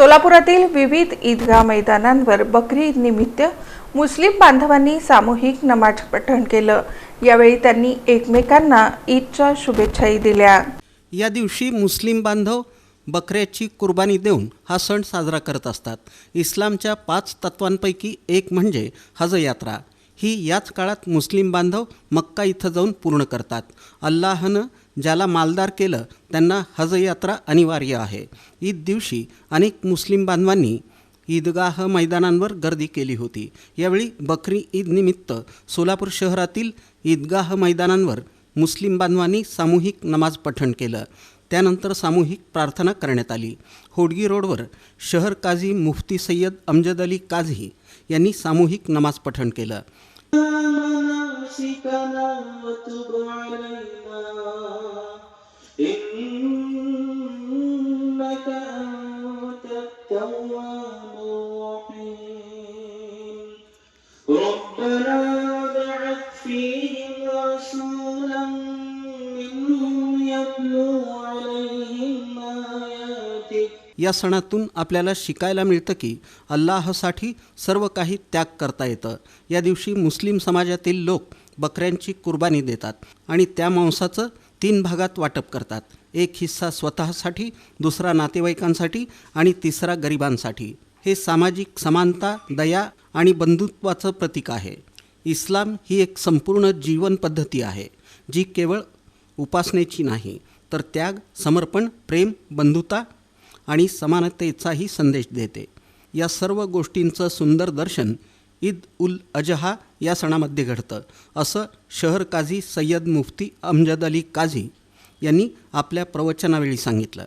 सोलापुरातील विविध ईदगाह मैदानांवर बकरी ईद निमित्त मुस्लिम बांधवांनी सामूहिक नमाज पठण केलं. यावेळी त्यांनी एकमेकांना ईदच्या शुभेच्छाही दिल्या. या दिवशी मुस्लिम बांधव बकऱ्याची कुर्बानी देऊन हा सण साजरा करत असतात. इस्लामच्या पाच तत्वांपैकी एक म्हणजे हज यात्रा ही याच काळात मुस्लिम बांधव मक्का इथं जाऊन पूर्ण करतात. अल्लाहनं ज्याला मालदार केलं त्यांना हज यात्रा अनिवार्य आहे. ईद दिवशी अनेक मुस्लिम बांधवांनी ईदगाह मैदानांवर गर्दी केली होती. यावेळी बकरी ईद निमित्त सोलापूर शहरातील ईदगाह मैदानांवर मुस्लिम बांधवांनी सामूहिक नमाज पठण केलं. त्यानंतर सामूहिक प्रार्थना करण्यात आली. होडगी रोडवर शहर काझी मुफ्ती सय्यद अमजद अली काझी यांनी सामूहिक नमाज पठण केलं. إنك أنت التواب الرحيم ربنا وابعث فيهم رسولا منهم يتلو عليهم آياتك या सणातून आपल्याला शिकायला मिळतं की अल्लाहसाठी सर्व काही त्याग करता येतं या दिवशी मुस्लिम समाजातील लोक बकऱ्यांची कुर्बानी देतात आणि त्या मांसाचं तीन भागात वाटप करतात. एक हिस्सा स्वतःसाठी दुसरा नातेवाईकांसाठी आणि तिसरा गरिबांसाठी. हे सामाजिक समानता दया आणि बंधुत्वाचं प्रतीक आहे. इस्लाम ही एक संपूर्ण जीवन पद्धती आहे जी केवळ उपासनेची नाही तर त्याग समर्पण प्रेम बंधुता आणि समानतेचाही संदेश देते. या सर्व गोष्टींचं सुंदर दर्शन ईद उल अजहा या सणामध्ये घडतं. असं शहर काझी सय्यद मुफ्ती अमजद अली काझी यांनी आपल्या प्रवचनावेळी सांगितलं.